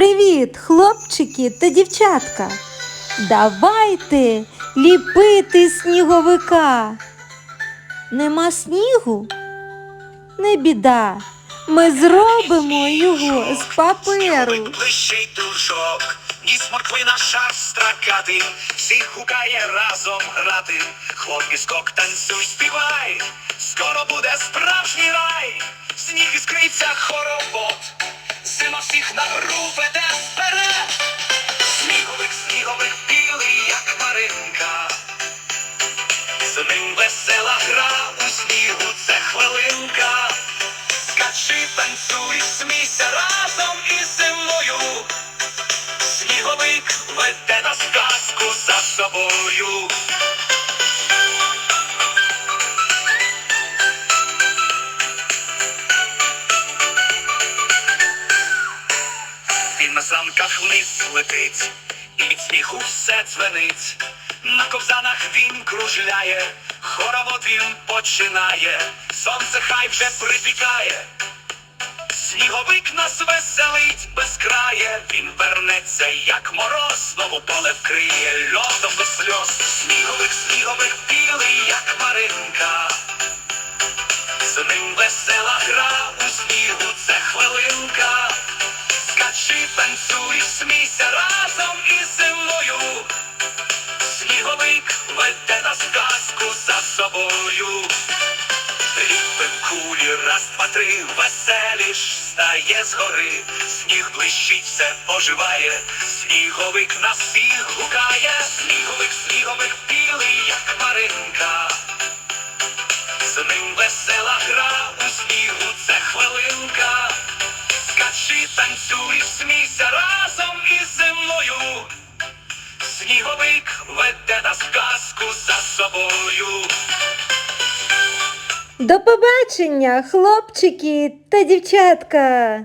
Привіт, хлопчики та дівчатка. Давайте ліпити сніговика. Нема снігу? Не біда. Ми зробимо його з паперу. Ближчий душок, ніс морквина шар стракати, всіх гукає разом грати. Хлопці скок, танцюй, співай, скоро буде справжній рай, сніг іскриться хоровод, зима всіх на у снігу, це хвилинка. Скачи, танцюй, смійся разом із зимою. Сніговик веде нас в казку за собою. Він на санках вниз летить, і від сміху все дзвенить. На ковзанах він кружляє, хоровод він починає, сонце хай вже припікає. Сніговик нас веселить безкрає, він вернеться, як мороз, знову поле вкриє льодом до сльоз. Сніговик, сніговик, білий, як маринка. З ним весела гра у снігу, це хвилинка. Скачи, танцюй, смійся разом із. Сніговик веде нас в казку за собою. Ліпим кулі, раз, два, три, веселіш стає згори, сніг блищить, все оживає, сніговик нас всіх гукає, сніговик, сніговик, білий, як маринка. З ним весела гра у снігу, це хвилинка. Скачи, танцюй, смійся разом із зимою. Сніговик веде нас сказку казку за собою. До побачення, хлопчики та дівчатка.